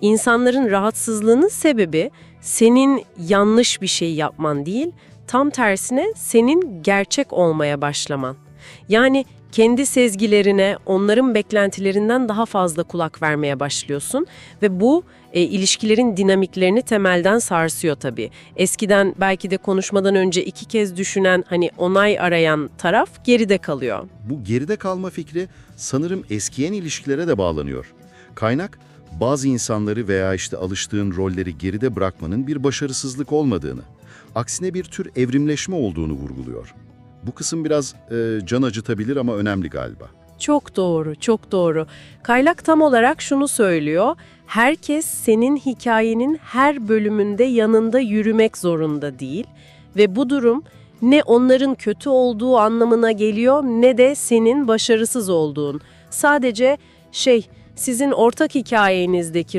İnsanların rahatsızlığının sebebi senin yanlış bir şey yapman değil, tam tersine senin gerçek olmaya başlaman. Yani kendi sezgilerine, onların beklentilerinden daha fazla kulak vermeye başlıyorsun ve bu e, ilişkilerin dinamiklerini temelden sarsıyor tabii. Eskiden belki de konuşmadan önce iki kez düşünen, hani onay arayan taraf geride kalıyor. Bu geride kalma fikri sanırım eskiyen ilişkilere de bağlanıyor. Kaynak, bazı insanları veya işte alıştığın rolleri geride bırakmanın bir başarısızlık olmadığını, aksine bir tür evrimleşme olduğunu vurguluyor. Bu kısım biraz e, can acıtabilir ama önemli galiba. Çok doğru, çok doğru. Kaylak tam olarak şunu söylüyor. Herkes senin hikayenin her bölümünde yanında yürümek zorunda değil ve bu durum ne onların kötü olduğu anlamına geliyor ne de senin başarısız olduğun. Sadece şey, sizin ortak hikayenizdeki